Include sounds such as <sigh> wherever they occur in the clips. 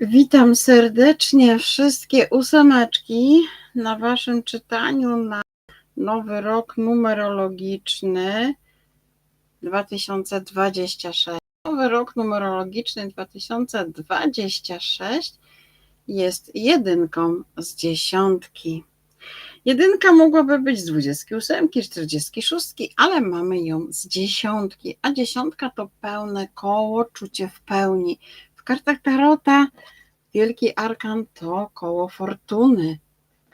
Witam serdecznie wszystkie ósemeczki na Waszym czytaniu na nowy rok numerologiczny 2026. Nowy rok numerologiczny 2026 jest jedynką z dziesiątki. Jedynka mogłaby być z 28, 46, ale mamy ją z dziesiątki, a dziesiątka to pełne koło, czucie w pełni. W kartach Tarota wielki arkan to koło fortuny,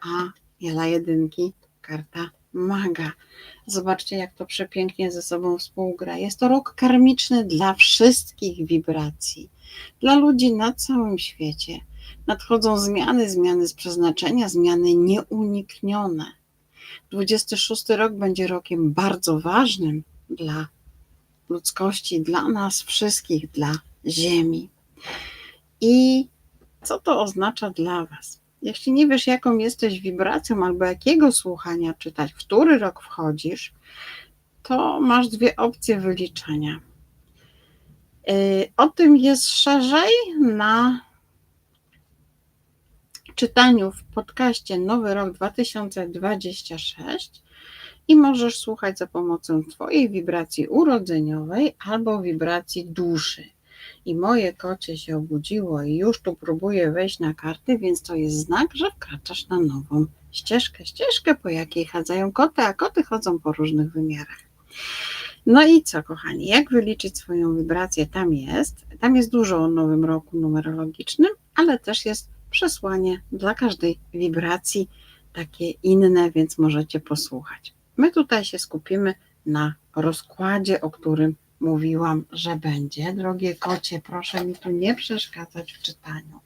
a jela jedynki karta maga. Zobaczcie, jak to przepięknie ze sobą współgra. Jest to rok karmiczny dla wszystkich wibracji, dla ludzi na całym świecie. Nadchodzą zmiany, zmiany z przeznaczenia, zmiany nieuniknione. 26 rok będzie rokiem bardzo ważnym dla ludzkości, dla nas wszystkich, dla Ziemi. I co to oznacza dla Was? Jeśli nie wiesz, jaką jesteś wibracją albo jakiego słuchania czytać, w który rok wchodzisz, to masz dwie opcje wyliczenia. Yy, o tym jest szerzej na czytaniu w podcaście Nowy Rok 2026 i możesz słuchać za pomocą Twojej wibracji urodzeniowej albo wibracji duszy. I moje kocie się obudziło i już tu próbuje wejść na karty, więc to jest znak, że wkraczasz na nową ścieżkę. Ścieżkę, po jakiej chadzają koty, a koty chodzą po różnych wymiarach. No i co, kochani, jak wyliczyć swoją wibrację? Tam jest. Tam jest dużo o nowym roku numerologicznym, ale też jest przesłanie dla każdej wibracji, takie inne, więc możecie posłuchać. My tutaj się skupimy na rozkładzie, o którym mówiłam, że będzie. Drogie kocie, proszę mi tu nie przeszkadzać w czytaniu.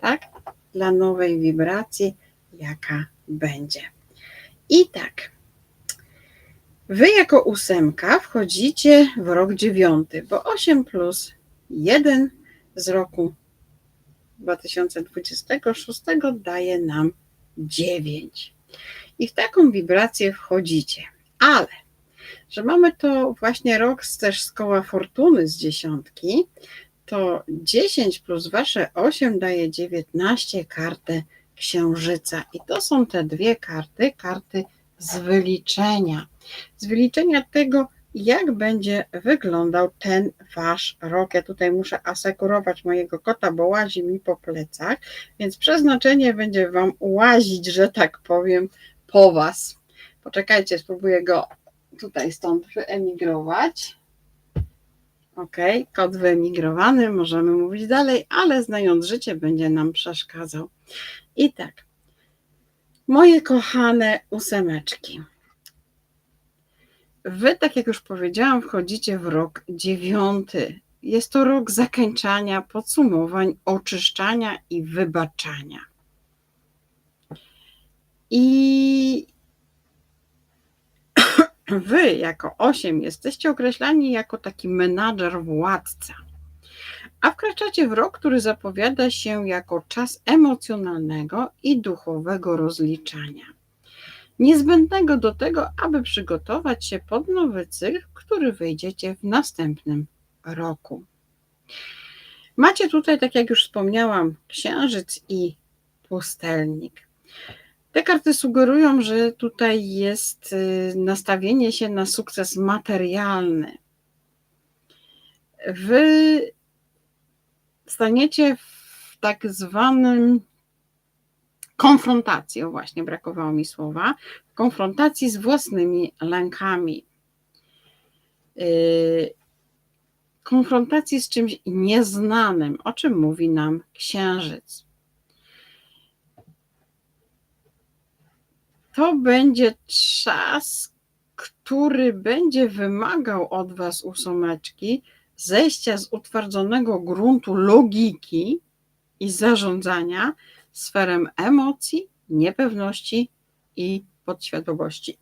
Tak? Dla nowej wibracji, jaka będzie. I tak. Wy jako ósemka wchodzicie w rok dziewiąty, bo 8 plus 1 z roku 2026 daje nam 9. I w taką wibrację wchodzicie. Ale że mamy to właśnie rok też z koła fortuny z dziesiątki, to 10 plus wasze 8 daje 19 kartę księżyca. I to są te dwie karty, karty z wyliczenia. Z wyliczenia tego, jak będzie wyglądał ten wasz rok. Ja tutaj muszę asekurować mojego kota, bo łazi mi po plecach, więc przeznaczenie będzie wam łazić, że tak powiem, po was. Poczekajcie, spróbuję go tutaj stąd wyemigrować. Ok, kod wyemigrowany, możemy mówić dalej, ale znając życie, będzie nam przeszkadzał. I tak, moje kochane ósemeczki. Wy, tak jak już powiedziałam, wchodzicie w rok dziewiąty. Jest to rok zakończania, podsumowań, oczyszczania i wybaczania. I wy, jako osiem, jesteście określani jako taki menadżer, władca. A wkraczacie w rok, który zapowiada się jako czas emocjonalnego i duchowego rozliczania niezbędnego do tego, aby przygotować się pod nowy cykl, który wyjdziecie w następnym roku. Macie tutaj, tak jak już wspomniałam, księżyc i pustelnik. Te karty sugerują, że tutaj jest y, nastawienie się na sukces materialny. Wy staniecie w tak zwanym konfrontacji, o właśnie brakowało mi słowa, konfrontacji z własnymi lękami. Y, konfrontacji z czymś nieznanym, o czym mówi nam księżyc. To będzie czas, który będzie wymagał od Was ósomeczki zejścia z utwardzonego gruntu logiki i zarządzania sferę emocji, niepewności i podświadomości.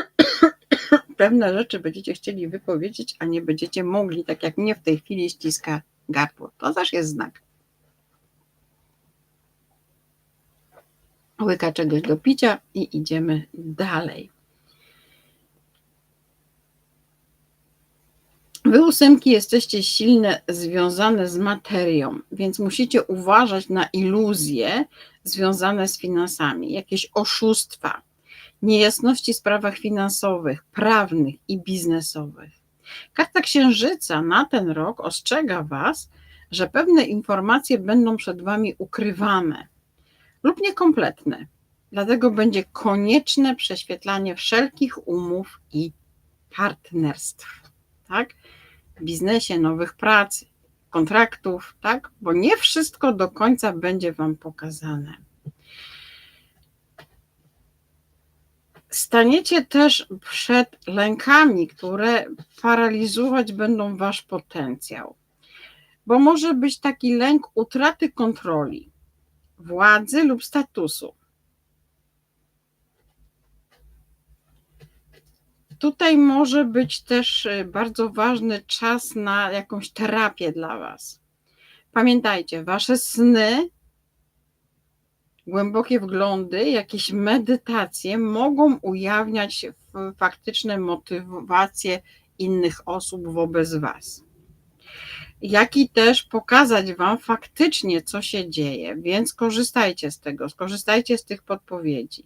<coughs> Pewne rzeczy będziecie chcieli wypowiedzieć, a nie będziecie mogli, tak jak mnie w tej chwili ściska gardło. To też jest znak. Łyka czegoś do picia i idziemy dalej. Wy ósemki jesteście silne, związane z materią, więc musicie uważać na iluzje związane z finansami, jakieś oszustwa, niejasności w sprawach finansowych, prawnych i biznesowych. Karta Księżyca na ten rok ostrzega Was, że pewne informacje będą przed Wami ukrywane lub niekompletne. Dlatego będzie konieczne prześwietlanie wszelkich umów i partnerstw, tak? W biznesie, nowych prac, kontraktów, tak? Bo nie wszystko do końca będzie Wam pokazane. Staniecie też przed lękami, które paraliżować będą Wasz potencjał. Bo może być taki lęk utraty kontroli, władzy lub statusu. Tutaj może być też y, bardzo ważny czas na jakąś terapię dla Was. Pamiętajcie, Wasze sny, głębokie wglądy, jakieś medytacje mogą ujawniać faktyczne motywacje innych osób wobec Was. Jak i też pokazać Wam faktycznie, co się dzieje, więc korzystajcie z tego, skorzystajcie z tych podpowiedzi.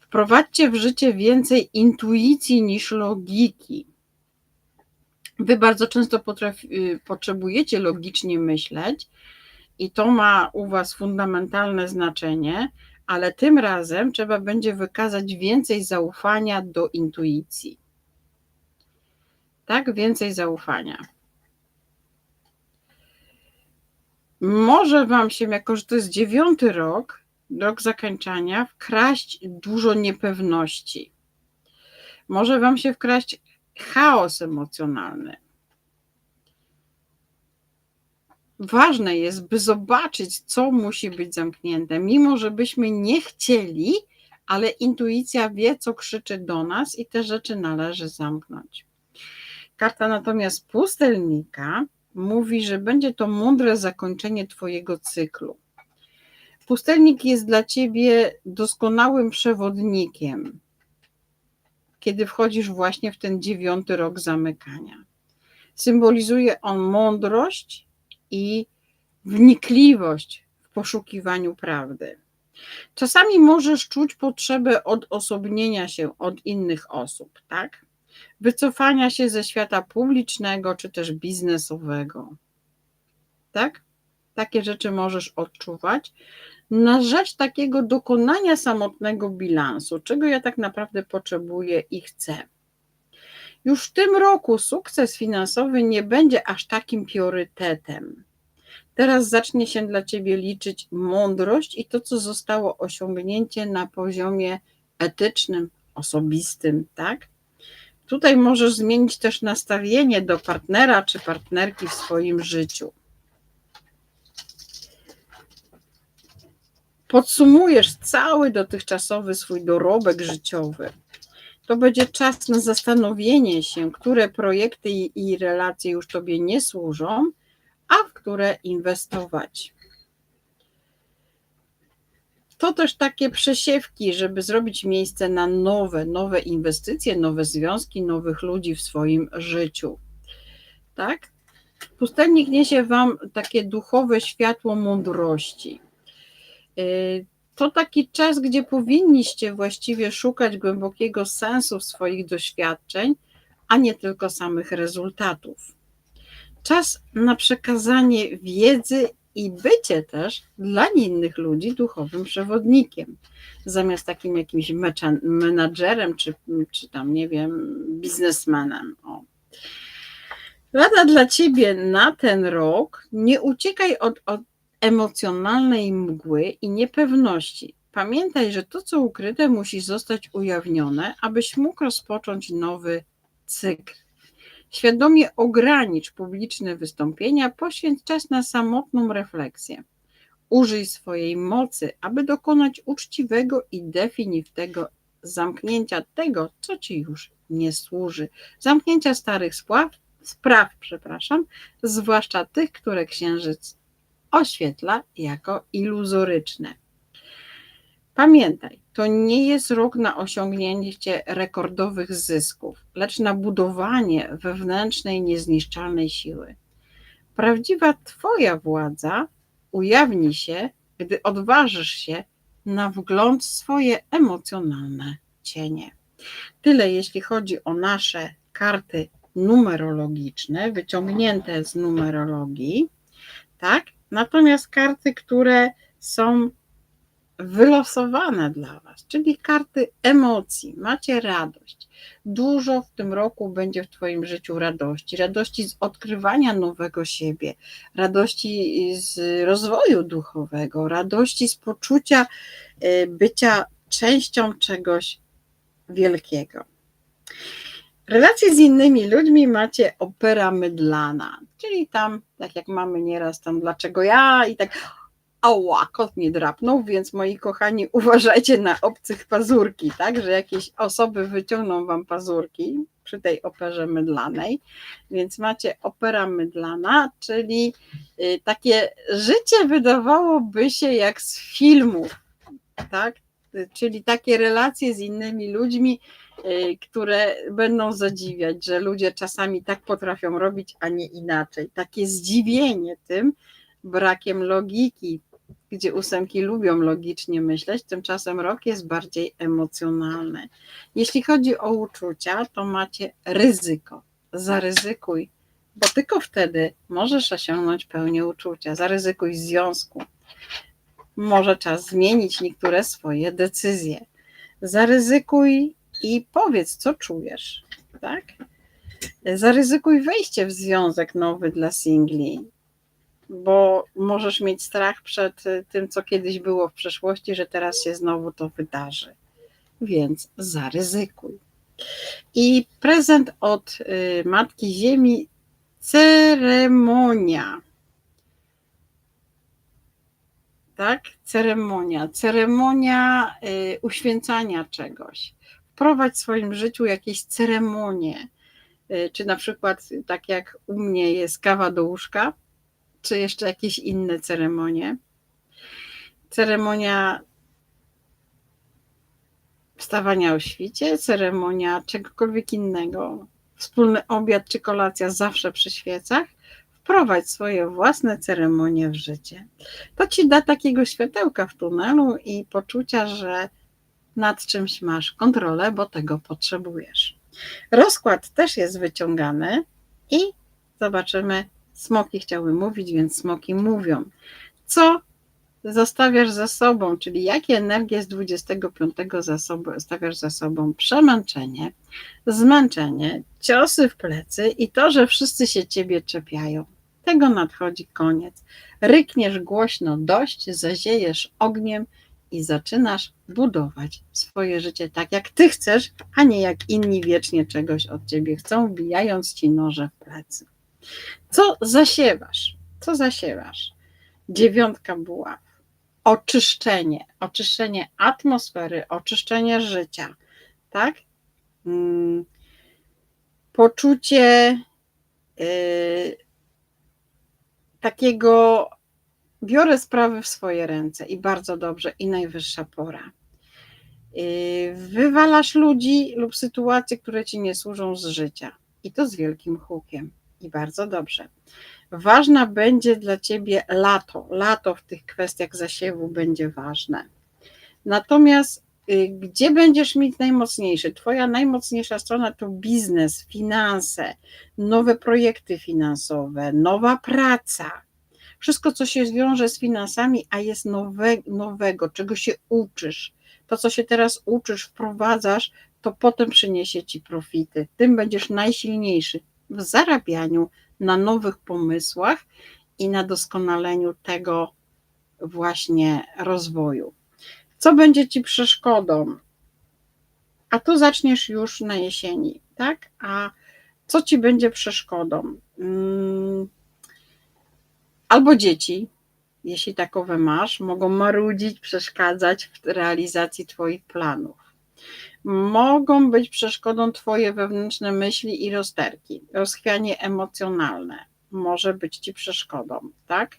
Wprowadźcie w życie więcej intuicji niż logiki. Wy bardzo często potrafi, y, potrzebujecie logicznie myśleć i to ma u Was fundamentalne znaczenie, ale tym razem trzeba będzie wykazać więcej zaufania do intuicji. Tak, więcej zaufania. Może Wam się, jako że to jest dziewiąty rok, rok zakończenia wkraść dużo niepewności. Może Wam się wkraść chaos emocjonalny. Ważne jest, by zobaczyć, co musi być zamknięte, mimo że byśmy nie chcieli, ale intuicja wie, co krzyczy do nas i te rzeczy należy zamknąć. Karta natomiast pustelnika mówi, że będzie to mądre zakończenie Twojego cyklu. Pustelnik jest dla ciebie doskonałym przewodnikiem, kiedy wchodzisz właśnie w ten dziewiąty rok zamykania. Symbolizuje on mądrość i wnikliwość w poszukiwaniu prawdy. Czasami możesz czuć potrzebę odosobnienia się od innych osób, tak? Wycofania się ze świata publicznego czy też biznesowego. Tak? Takie rzeczy możesz odczuwać, na rzecz takiego dokonania samotnego bilansu, czego ja tak naprawdę potrzebuję i chcę. Już w tym roku sukces finansowy nie będzie aż takim priorytetem. Teraz zacznie się dla ciebie liczyć mądrość i to, co zostało osiągnięcie na poziomie etycznym, osobistym, tak? Tutaj możesz zmienić też nastawienie do partnera czy partnerki w swoim życiu. podsumujesz cały dotychczasowy swój dorobek życiowy, to będzie czas na zastanowienie się, które projekty i relacje już Tobie nie służą, a w które inwestować. To też takie przesiewki, żeby zrobić miejsce na nowe, nowe inwestycje, nowe związki, nowych ludzi w swoim życiu. Tak? Pustelnik niesie Wam takie duchowe światło mądrości Y, to taki czas, gdzie powinniście właściwie szukać głębokiego sensu swoich doświadczeń, a nie tylko samych rezultatów. Czas na przekazanie wiedzy i bycie też dla innych ludzi duchowym przewodnikiem, zamiast takim jakimś menadżerem, czy, czy tam, nie wiem, biznesmenem. O. Rada dla ciebie na ten rok: nie uciekaj od, od emocjonalnej mgły i niepewności. Pamiętaj, że to, co ukryte, musi zostać ujawnione, abyś mógł rozpocząć nowy cykl. Świadomie ogranicz publiczne wystąpienia, poświęć czas na samotną refleksję. Użyj swojej mocy, aby dokonać uczciwego i definitywnego zamknięcia tego, co ci już nie służy. Zamknięcia starych spraw, spraw, przepraszam, zwłaszcza tych, które księżyc oświetla jako iluzoryczne. Pamiętaj, to nie jest rok na osiągnięcie rekordowych zysków, lecz na budowanie wewnętrznej, niezniszczalnej siły. Prawdziwa Twoja władza ujawni się, gdy odważysz się na wgląd swoje emocjonalne cienie. Tyle jeśli chodzi o nasze karty numerologiczne, wyciągnięte z numerologii, tak? Natomiast karty, które są wylosowane dla Was, czyli karty emocji, macie radość. Dużo w tym roku będzie w Twoim życiu radości, radości z odkrywania nowego siebie, radości z rozwoju duchowego, radości z poczucia y, bycia częścią czegoś wielkiego. Relacje z innymi ludźmi macie opera mydlana, czyli tam, tak jak mamy nieraz tam, dlaczego ja i tak, ała, kot nie drapnął, więc moi kochani, <laughs> uważajcie na obcych pazurki, tak, że jakieś osoby wyciągną wam pazurki przy tej operze mydlanej, więc macie opera mydlana, czyli y, takie życie wydawałoby się jak z filmu, tak, czyli takie relacje z innymi ludźmi, y, które będą zadziwiać, że ludzie czasami tak potrafią robić, a nie inaczej. Takie zdziwienie tym brakiem logiki, gdzie ósemki lubią logicznie myśleć, tymczasem rok jest bardziej emocjonalny. Jeśli chodzi o uczucia, to macie ryzyko. Zaryzykuj, bo tylko wtedy możesz osiągnąć pełnię uczucia. Zaryzykuj związku. Może czas zmienić niektóre swoje decyzje. Zaryzykuj i powiedz, co czujesz, tak? Zaryzykuj wejście w związek nowy dla singli bo możesz mieć strach przed tym, co kiedyś było w przeszłości, że teraz się znowu to wydarzy. Więc zaryzykuj. I prezent od y, Matki Ziemi ceremonia. Tak? Ceremonia. Ceremonia y, uświęcania czegoś. Wprowadź w swoim życiu jakieś ceremonie. Y, czy na przykład, tak jak u mnie jest kawa do łóżka, czy jeszcze jakieś inne ceremonie. Ceremonia wstawania o świcie, ceremonia czegokolwiek innego, wspólny obiad czy kolacja zawsze przy świecach, wprowadź swoje własne ceremonie w życie. To ci da takiego światełka w tunelu i poczucia, że nad czymś masz kontrolę, bo tego potrzebujesz. Rozkład też jest wyciągany i zobaczymy, Smoki chciały mówić, więc smoki mówią. Co zostawiasz za sobą, czyli jakie energie z 25 za sobą, stawiasz za sobą? Przemęczenie, zmęczenie, ciosy w plecy i to, że wszyscy się ciebie czepiają. Tego nadchodzi koniec. Rykniesz głośno dość, zaziejesz ogniem i zaczynasz budować swoje życie tak, jak ty chcesz, a nie jak inni wiecznie czegoś od ciebie chcą, wbijając ci noże w plecy. Co zasiewasz? Co zasiewasz? Dziewiątka buław. Oczyszczenie, oczyszczenie atmosfery, oczyszczenie życia, tak? Hmm. Poczucie yy, takiego biorę sprawy w swoje ręce i bardzo dobrze, i najwyższa pora. Yy, wywalasz ludzi lub sytuacje, które ci nie służą z życia i to z wielkim hukiem i bardzo dobrze. Ważna będzie dla Ciebie lato. Lato w tych kwestiach zasiewu będzie ważne. Natomiast y, gdzie będziesz mieć najmocniejszy? Twoja najmocniejsza strona to biznes, finanse, nowe projekty finansowe, nowa praca. Wszystko, co się zwiąże z finansami, a jest nowe, nowego, czego się uczysz. To, co się teraz uczysz, wprowadzasz, to potem przyniesie ci profity. Tym będziesz najsilniejszy w zarabianiu, na nowych pomysłach i na doskonaleniu tego właśnie rozwoju. Co będzie ci przeszkodą? A tu zaczniesz już na jesieni, tak? A co ci będzie przeszkodą? Hmm. Albo dzieci, jeśli takowe masz, mogą marudzić, przeszkadzać w realizacji Twoich planów mogą być przeszkodą Twoje wewnętrzne myśli i rozterki. Rozchwianie emocjonalne może być Ci przeszkodą, tak?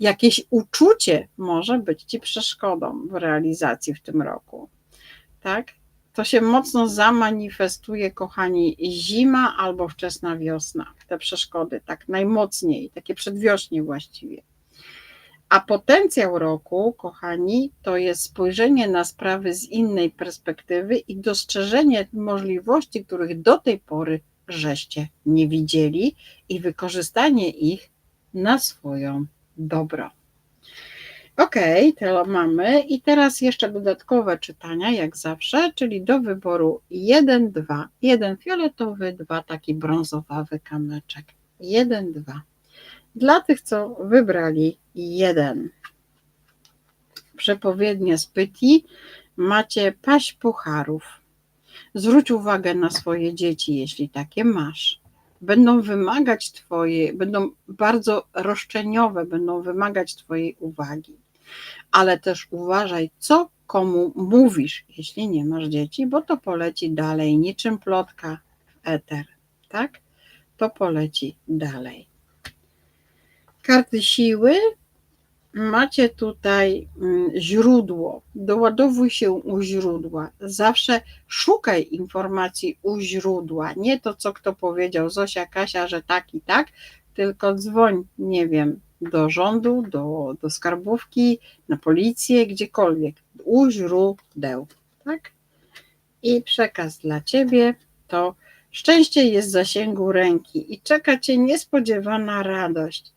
jakieś uczucie może być ci przeszkodą w realizacji w tym roku. Tak? To się mocno zamanifestuje, kochani, zima albo wczesna wiosna. Te przeszkody, tak najmocniej, takie przedwiośnie właściwie. A potencjał roku, kochani, to jest spojrzenie na sprawy z innej perspektywy i dostrzeżenie możliwości, których do tej pory żeście nie widzieli i wykorzystanie ich na swoją dobro. Ok, to mamy. I teraz jeszcze dodatkowe czytania, jak zawsze, czyli do wyboru 1, 2. Jeden fioletowy, dwa taki brązowawy kamyczek. 1, 2. Dla tych, co wybrali jeden. Przepowiednie z Pytli macie paść pucharów. Zwróć uwagę na swoje dzieci, jeśli takie masz. Będą wymagać Twojej, będą bardzo roszczeniowe, będą wymagać Twojej uwagi. Ale też uważaj, co komu mówisz, jeśli nie masz dzieci, bo to poleci dalej, niczym plotka w eter, tak? To poleci dalej. Karty siły. Macie tutaj mm, źródło. Doładowuj się u źródła. Zawsze szukaj informacji u źródła. Nie to, co kto powiedział, Zosia, Kasia, że tak i tak, tylko dzwoń, nie wiem, do rządu, do, do skarbówki, na policję, gdziekolwiek. U źródeł. Tak? I przekaz dla ciebie to szczęście jest w zasięgu ręki i czeka cię niespodziewana radość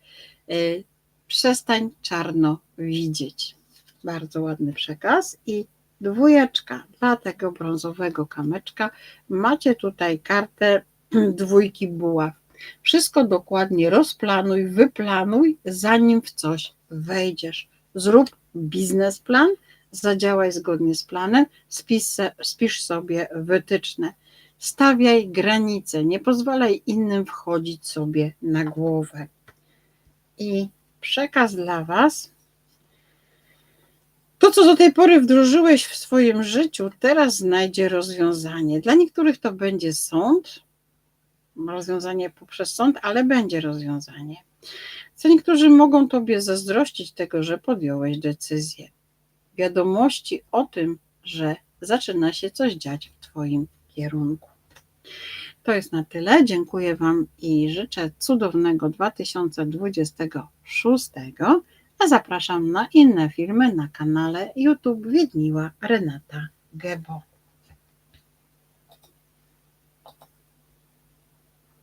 przestań czarno widzieć. Bardzo ładny przekaz i dwójeczka dla tego brązowego kamyczka. Macie tutaj kartę <clears throat> dwójki buław. Wszystko dokładnie rozplanuj, wyplanuj, zanim w coś wejdziesz. Zrób biznesplan, zadziałaj zgodnie z planem, spisz sobie wytyczne. Stawiaj granice, nie pozwalaj innym wchodzić sobie na głowę i przekaz dla Was. To, co do tej pory wdrożyłeś w swoim życiu, teraz znajdzie rozwiązanie. Dla niektórych to będzie sąd, rozwiązanie poprzez sąd, ale będzie rozwiązanie. Co niektórzy mogą Tobie zazdrościć tego, że podjąłeś decyzję. Wiadomości o tym, że zaczyna się coś dziać w Twoim kierunku. To jest na tyle. Dziękuję Wam i życzę cudownego 2026. A zapraszam na inne filmy na kanale YouTube Wiedniła Renata Gebo.